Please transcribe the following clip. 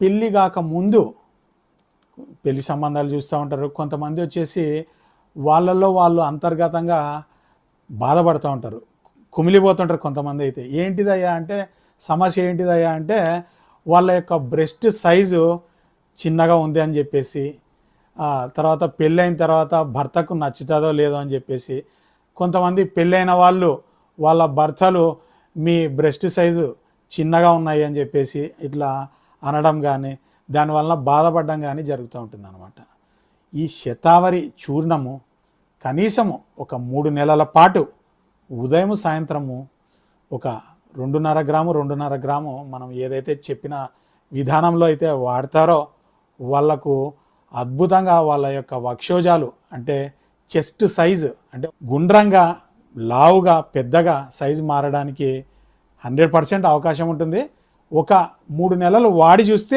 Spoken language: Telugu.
పెళ్ళి కాక ముందు పెళ్ళి సంబంధాలు చూస్తూ ఉంటారు. కొంతమంది వచ్చేసి వాళ్ళల్లో వాళ్ళు అంతర్గతంగా బాధపడుతూ ఉంటారు. కుమిలిపోతుంటారు కొంతమంది అయితే. ఏంటిదయ్యా అంటే సమస్య ఏంటిదయ్యా అంటే వాళ్ళ యొక్క బ్రెస్ట్ సైజు చిన్నగా ఉంది అని చెప్పేసి తర్వాత పెళ్ళైన తర్వాత భర్తకు నచ్చుతుందో లేదో అని చెప్పేసి కొంతమంది పెళ్ళైన వాళ్ళు వాళ్ళ భర్తలు మీ బ్రెస్ట్ సైజు చిన్నగా ఉన్నాయి అని చెప్పేసి ఇట్లా అనడం కానీ దానివల్ల బాధపడడం కానీ జరుగుతూ ఉంటుంది అనమాట ఈ శతావరి చూర్ణము కనీసము ఒక మూడు నెలల పాటు ఉదయం సాయంత్రము ఒక రెండున్నర గ్రాము రెండున్నర గ్రాము మనం ఏదైతే చెప్పిన విధానంలో అయితే వాడతారో వాళ్ళకు అద్భుతంగా వాళ్ళ యొక్క వక్షోజాలు అంటే చెస్ట్ సైజు అంటే గుండ్రంగా లావుగా పెద్దగా సైజు మారడానికి హండ్రెడ్ పర్సెంట్ అవకాశం ఉంటుంది. ఒక మూడు నెలలు వాడి చూస్తే